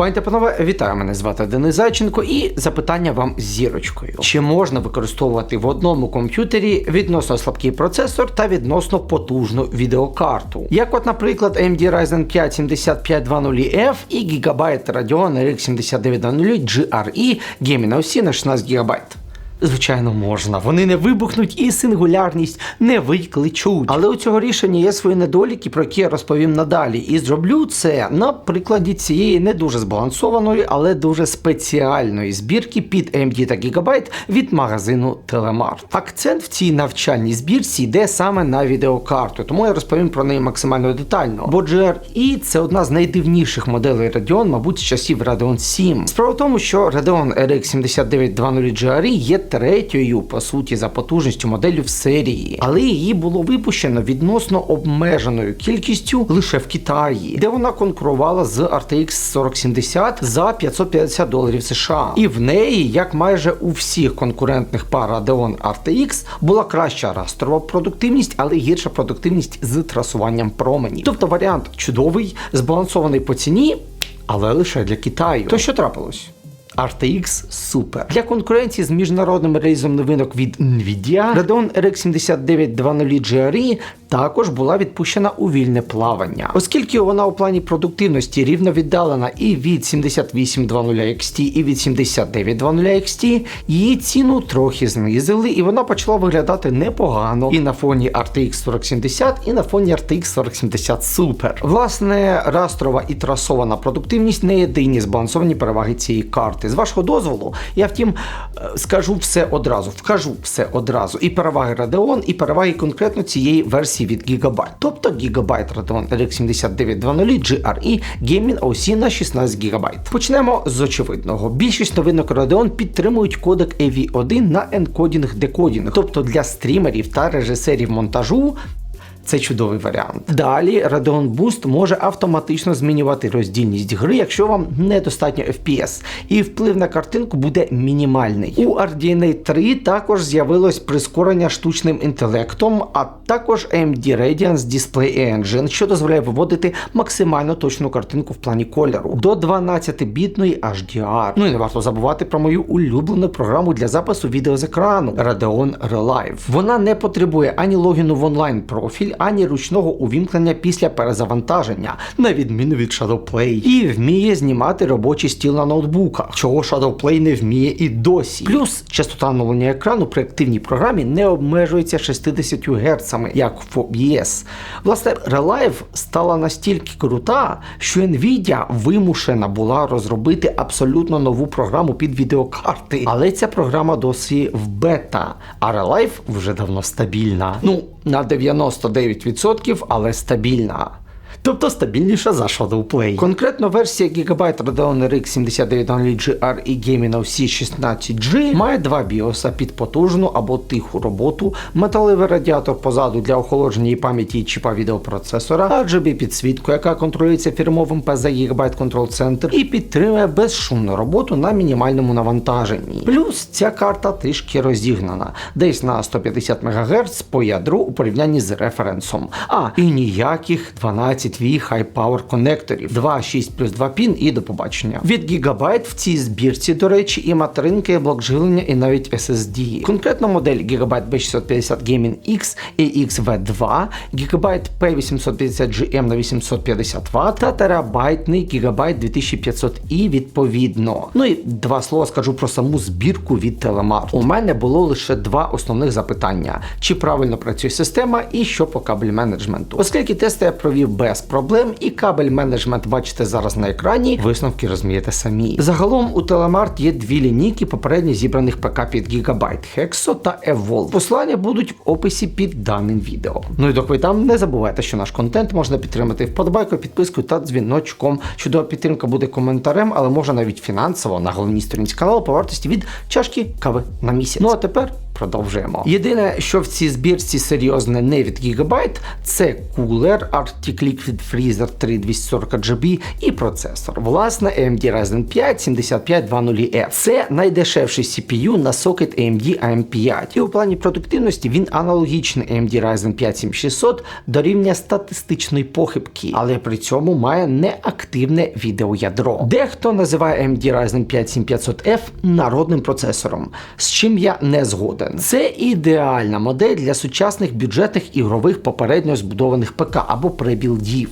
Пані та панове, вітаю! Мене звати Денис Зайченко і запитання вам з зірочкою. Чи можна використовувати в одному комп'ютері відносно слабкий процесор та відносно потужну відеокарту? Як от, наприклад, AMD Ryzen 5 7520F і Gigabyte Radeon RX 7900 GRE Gaming OC на 16 ГБ? Звичайно, можна. Вони не вибухнуть і сингулярність не викличуть. Але у цього рішення є свої недоліки, про які я розповім надалі. І зроблю це на прикладі цієї не дуже збалансованої, але дуже спеціальної збірки під AMD та Gigabyte від магазину Telemart. Акцент в цій навчальній збірці йде саме на відеокарту, тому я розповім про неї максимально детально. Бо GRE це одна з найдивніших моделей Radeon, мабуть, з часів Radeon 7. Справа в тому, що Radeon RX 7920 GRE є третьою, по суті, за потужністю моделлю в серії, але її було випущено відносно обмеженою кількістю лише в Китаї, де вона конкурувала з RTX 4070 за 550 доларів США. І в неї, як майже у всіх конкурентних пар Radeon RTX, була краща растрова продуктивність, але гірша продуктивність з трасуванням променів. Тобто варіант чудовий, збалансований по ціні, але лише для Китаю. То що трапилось? RTX Super. Для конкуренції з міжнародним релізом новинок від Nvidia Radeon RX 7920 GRE також була відпущена у вільне плавання. Оскільки вона у плані продуктивності рівно віддалена і від 7820 XT, і від 7920 XT, її ціну трохи знизили, і вона почала виглядати непогано і на фоні RTX 4070, і на фоні RTX 4070 Super. Власне, растрова і трасована продуктивність не єдині збалансовані переваги цієї карти. З вашого дозволу, я втім е, скажу все одразу, вкажу все одразу. І переваги Radeon, і переваги конкретно цієї версії від Gigabyte. Тобто Gigabyte Radeon RX 7920 GRE Gaming OC на 16 ГБ. Почнемо з очевидного. Більшість новинок Radeon підтримують кодек AV1 на енкодінг декодінг, тобто для стрімерів та режисерів монтажу це чудовий варіант. Далі Radeon Boost може автоматично змінювати роздільність гри, якщо вам недостатньо FPS, і вплив на картинку буде мінімальний. У RDNA 3 також з'явилось прискорення штучним інтелектом, а також AMD Radiance Display Engine, що дозволяє виводити максимально точну картинку в плані кольору до 12-бітної HDR. Ну і не варто забувати про мою улюблену програму для запису відео з екрану Radeon Relive. Вона не потребує ані логіну в онлайн профіль ані ручного увімкнення після перезавантаження, на відміну від Shadowplay, і вміє знімати робочий стіл на ноутбуках, чого Shadowplay не вміє і досі. Плюс частота оновлення екрану при активній програмі не обмежується 60 Гц, як в OBS. Власне, Relive стала настільки крута, що Nvidia вимушена була розробити абсолютно нову програму під відеокарти. Але ця програма досі в бета, а Relive вже давно стабільна. Ну, на 99%, але стабільна. Тобто стабільніша за Shadowplay. Конкретно версія Gigabyte Radeon RX 7900 GR і Gaming OC 16G має два біоса під потужну або тиху роботу, металевий радіатор позаду для охолодження і пам'яті і чіпа відеопроцесора, RGB підсвітку, яка контролюється фірмовим PZ Gigabyte Control Center і підтримує безшумну роботу на мінімальному навантаженні. Плюс ця карта трішки розігнана, десь на 150 МГц по ядру у порівнянні з референсом. А і ніяких 12 V High Power конекторів, 2, 6 плюс 2 пін і до побачення. Від Gigabyte в цій збірці, до речі, і материнки, і блок живлення, і навіть SSD. Конкретно модель Gigabyte B650 Gaming X AX-V2, Gigabyte P850GM на 850 Вт та терабайтний Gigabyte 2500i відповідно. Ну і два слова скажу про саму збірку від Telemart. У мене було лише два основних запитання: чи правильно працює система і що по кабель менеджменту. Оскільки тести я провів без проблем, і кабель менеджмент бачите зараз на екрані, висновки розумієте самі. Загалом у Telemart є дві лінійки попередньо зібраних ПК під Gigabyte Hexo та Evolve. Послання будуть в описі під даним відео. Ну і доки ви там не забувайте, що наш контент можна підтримати вподобайкою, підпискою та дзвіночком. Чудова підтримка буде коментарем, але можна навіть фінансово на головній сторінці каналу по вартості від чашки кави на місяць. Ну а тепер продовжуємо. Єдине, що в цій збірці серйозне не від Gigabyte, це кулер Arctic Liquid Freezer 3240 GB і процесор. Власне, AMD Ryzen 5 7520F. Це найдешевший CPU на сокет AMD AM5. І у плані продуктивності він аналогічний AMD Ryzen 5 7600 до рівня статистичної похибки, але при цьому має неактивне відеоядро. Дехто називає AMD Ryzen 5 7500F народним процесором, з чим я не згоден. Це ідеальна модель для сучасних бюджетних ігрових попередньо збудованих ПК або пребілдів.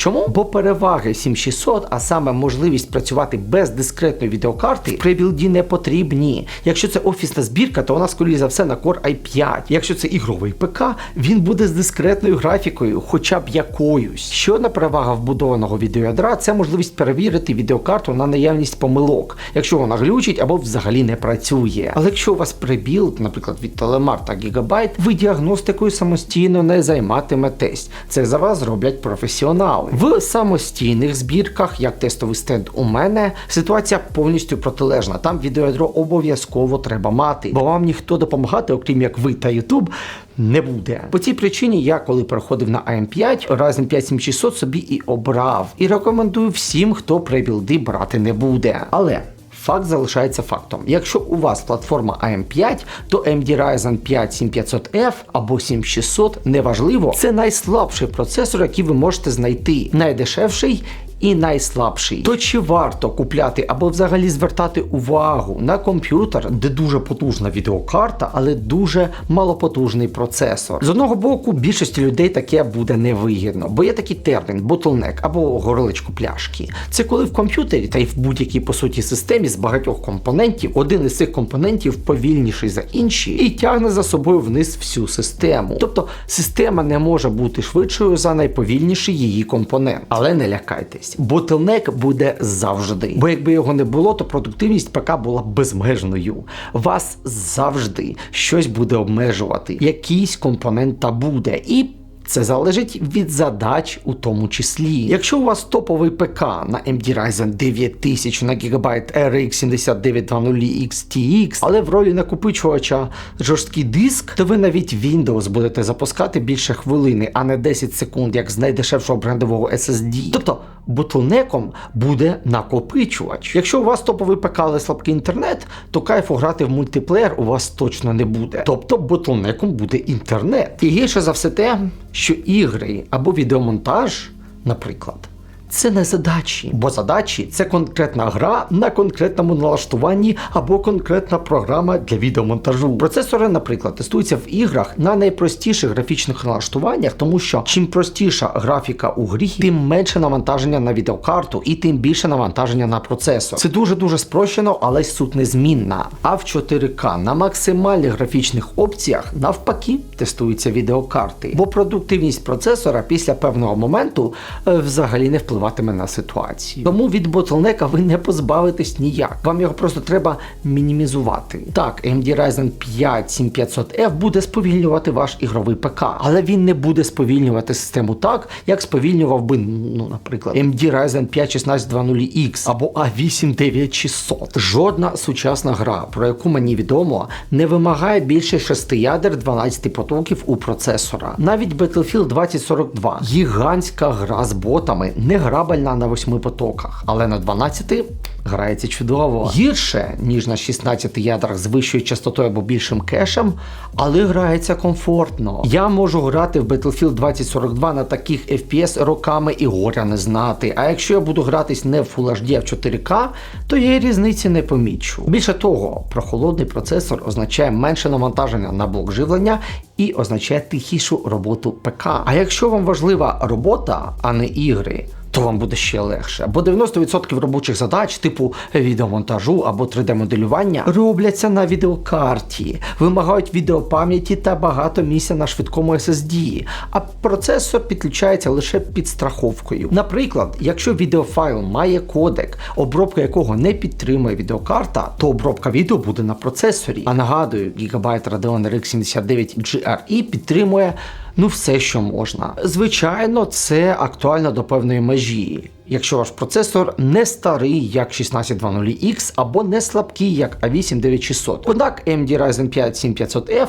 Чому? Бо переваги 7600, а саме можливість працювати без дискретної відеокарти, при білді не потрібні. Якщо це офісна збірка, то вона скоріше за все на Core i5. Якщо це ігровий ПК, він буде з дискретною графікою, хоча б якоюсь. Ще одна перевага вбудованого відеоядра це можливість перевірити відеокарту на наявність помилок, якщо вона глючить або взагалі не працює. Але якщо у вас прибілд, наприклад, від Telemar та Gigabyte, ви діагностикою самостійно не займатиметесь. Це за вас зроблять професіонали. В самостійних збірках, як тестовий стенд у мене, ситуація повністю протилежна. Там відеоядро обов'язково треба мати, бо вам ніхто допомагати, окрім як ви та Ютуб. не буде. По цій причині я, коли переходив на AM5, Ryzen 5 7600 собі і обрав. І рекомендую всім, хто пребілди брати не буде. Але. Факт залишається фактом. Якщо у вас платформа AM5, то AMD Ryzen 5 7500F або 7600, неважливо, це найслабший процесор, який ви можете знайти. Найдешевший і найслабший. То чи варто купляти або взагалі звертати увагу на комп'ютер, де дуже потужна відеокарта, але дуже малопотужний процесор? З одного боку, більшості людей таке буде невигідно, бо є такий термін bottleneck або горличку пляшки. Це коли в комп'ютері та й в будь-якій по суті системі з багатьох компонентів один із цих компонентів повільніший за інші і тягне за собою вниз всю систему. Тобто система не може бути швидшою за найповільніший її компонент. Але не лякайтесь. Ботлнек буде завжди. Бо якби його не було, то продуктивність ПК була безмежною. Вас завжди щось буде обмежувати. Якийсь компонент та буде. І це залежить від задач у тому числі. Якщо у вас топовий ПК на AMD Ryzen 9000 на Gigabyte RX 7920 XTX, але в ролі накопичувача жорсткий диск, то ви навіть Windows будете запускати більше хвилини, а не 10 секунд, як з найдешевшого брендового SSD. Тобто ботлнеком буде накопичувач. Якщо у вас топовий ПК, але слабкий інтернет, то кайфу грати в мультиплеєр у вас точно не буде. Тобто ботлнеком буде інтернет. І гірше за все те, що ігри або відеомонтаж, наприклад. Це не задачі, бо задачі це конкретна гра на конкретному налаштуванні або конкретна програма для відеомонтажу. Процесори, наприклад, тестуються в іграх на найпростіших графічних налаштуваннях, тому що чим простіша графіка у грі, тим менше навантаження на відеокарту і тим більше навантаження на процесор. Це дуже дуже спрощено, але й суть незмінна. А в 4К на максимальних графічних опціях навпаки тестуються відеокарти, бо продуктивність процесора після певного моменту е, взагалі не впливає впливатиме на ситуацію. Тому від ботлнека ви не позбавитесь ніяк. Вам його просто треба мінімізувати. Так, AMD Ryzen 5 7500F буде сповільнювати ваш ігровий ПК, але він не буде сповільнювати систему так, як сповільнював би, ну, наприклад, AMD Ryzen 5 1620X або A8 9600. Жодна сучасна гра, про яку мені відомо, не вимагає більше 6 ядер 12 потоків у процесора. Навіть Battlefield 2042 гігантська гра з ботами, не грабельна на 8 потоках, але на 12 грається чудово. Гірше, ніж на 16 ядрах з вищою частотою або більшим кешем, але грається комфортно. Я можу грати в Battlefield 2042 на таких FPS роками і горя не знати. А якщо я буду гратись не в Full HD, а в 4К, то я різниці не помічу. Більше того, прохолодний процесор означає менше навантаження на блок живлення і означає тихішу роботу ПК. А якщо вам важлива робота, а не ігри, то вам буде ще легше. Бо 90% робочих задач, типу відеомонтажу або 3D-моделювання, робляться на відеокарті, вимагають відеопам'яті та багато місця на швидкому SSD, а процесор підключається лише під страховкою. Наприклад, якщо відеофайл має кодек, обробка якого не підтримує відеокарта, то обробка відео буде на процесорі. А нагадую, Gigabyte Radeon RX 79 GRE підтримує Ну, все, що можна. Звичайно, це актуально до певної межі. Якщо ваш процесор не старий, як 1620X, або не слабкий, як A8 9600. Однак AMD Ryzen 5 7500F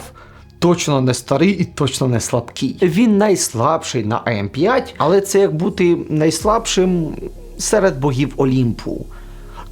точно не старий і точно не слабкий. Він найслабший на AM5, але це як бути найслабшим серед богів Олімпу.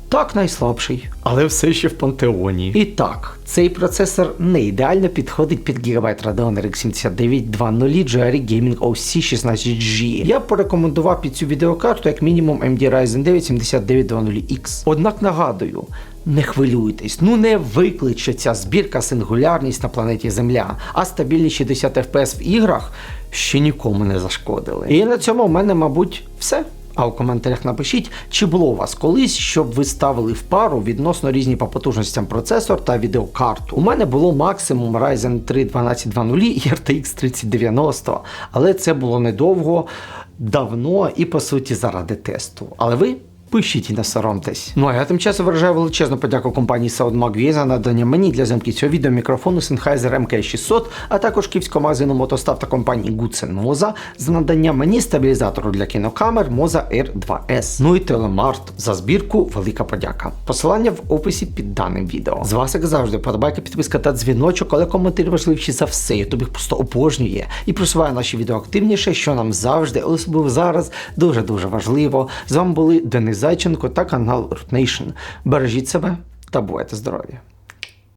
Так, найслабший, але все ще в пантеоні. І так, цей процесор не ідеально підходить під Gigabyte Radeon RX 7920 GRE Gaming OC 16G. Я порекомендував під цю відеокарту як мінімум AMD Ryzen 9 7920X. Однак нагадую, не хвилюйтесь, ну не викличе ця збірка сингулярність на планеті Земля, а стабільні 60 FPS в іграх ще нікому не зашкодили. І на цьому в мене, мабуть, все. А у коментарях напишіть, чи було у вас колись, щоб ви ставили в пару відносно різні по потужностям процесор та відеокарту. У мене було максимум Ryzen 3 1220 і RTX 3090, але це було недовго, давно і по суті заради тесту. Але ви. Пишіть і не соромтесь. Ну а я тим часом виражаю величезну подяку компанії SoundMag.ua за надання мені для зйомки цього відео мікрофону Sennheiser MK600, а також київського магазину Мотостав та компанії Goodsen Moza за надання мені стабілізатору для кінокамер Moza R2S. Ну і Телемарт за збірку велика подяка. Посилання в описі під даним відео. З вас, як завжди, подобайка, підписка та дзвіночок, але коментарі важливіші за все. Ютуб їх просто обожнює і просуває наші відео активніше, що нам завжди, особливо зараз, дуже дуже важливо. З вами були Денис Зайченко та канал Root Nation. Бережіть себе та бувайте здорові!